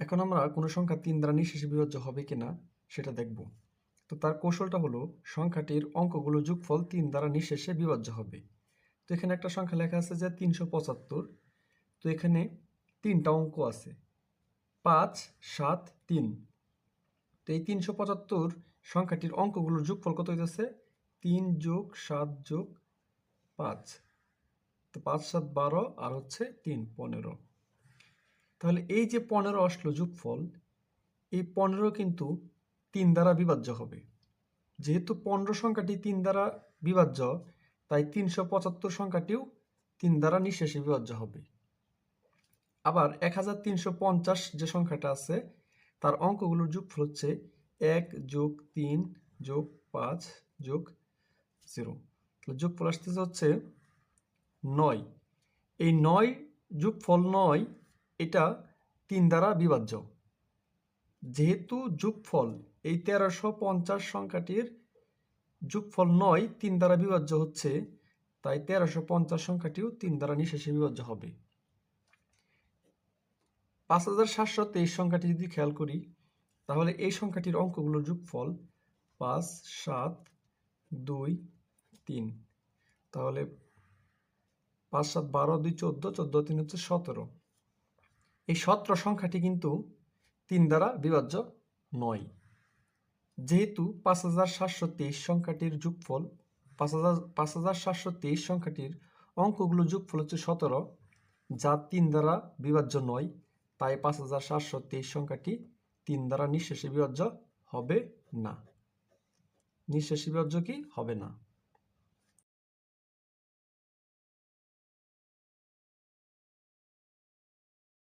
এখন আমরা কোনো সংখ্যা তিন দ্বারা নিঃশেষে বিভাজ্য হবে কিনা সেটা দেখব। তো তার কৌশলটা হলো, সংখ্যাটির অঙ্কগুলো যোগফল তিন দ্বারা নিঃশেষে বিভাজ্য হবে। তো এখানে একটা সংখ্যা লেখা আছে যে তিনশো পঁচাত্তর। তো এখানে তিনটা অঙ্ক আছে। পাঁচ, সাত, তিন। তো এই তিনশো পঁচাত্তর সংখ্যাটির অঙ্কগুলোর যোগফল কত হইতেছে? তিন যোগ সাত যোগ পাঁচ। তো পাঁচ, সাত, বারো, আর হচ্ছে তিন, পনেরো। তাহলে এই যে পনেরো আসলো যোগফল, এই পনেরো কিন্তু তিন দ্বারা বিভাজ্য হবে। যেহেতু পনেরো সংখ্যাটি তিন দ্বারা বিভাজ্য, তাই তিনশো পঁচাত্তর সংখ্যাটিও তিন দ্বারা নিঃশেষে বিভাজ্য হবে। আবার এক হাজার তিনশো পঞ্চাশ যে সংখ্যাটা আছে, তার অঙ্কগুলোর যোগফল হচ্ছে এক যোগ তিন যোগ পাঁচ যোগ জিরো। তাহলে যোগফল আসতেছে হচ্ছে নয়। এই নয় যোগফল নয় এটা তিন দ্বারা বিভাজ্য। যেহেতু যোগফল এই তেরোশো পঞ্চাশ সংখ্যাটির যোগফল নয়, তিন দ্বারা বিভাজ্য হচ্ছে, তাই তেরোশো পঞ্চাশ সংখ্যাটিও তিন দ্বারা নিঃশেষে বিভাজ্য হবে। পাঁচ হাজার সাতশো তেইশ সংখ্যাটি যদি খেয়াল করি, তাহলে এই সংখ্যাটির অঙ্কগুলোর যোগফল পাঁচ, সাত, দুই, তিন। তাহলে পাঁচ, সাত, বারো, দুই, চোদ্দ চোদ্দ, তিন হচ্ছে সতেরো। এই সতেরো সংখ্যাটি কিন্তু তিন দ্বারা বিভাজ্য নয়। যেহেতু পাঁচ হাজার সাতশো তেইশ সংখ্যাটির যোগফল, পাঁচ হাজার পাঁচ হাজার সাতশো তেইশ সংখ্যাটির অঙ্কগুলো যোগফল হচ্ছে সতেরো, যা তিন দ্বারা বিভাজ্য নয়। তাই পাঁচ হাজার সাতশো তেইশ সংখ্যাটি তিন দ্বারা নিঃশেষে বিভাজ্য হবে না। নিঃশেষে বিভাজ্য কি? হবে না।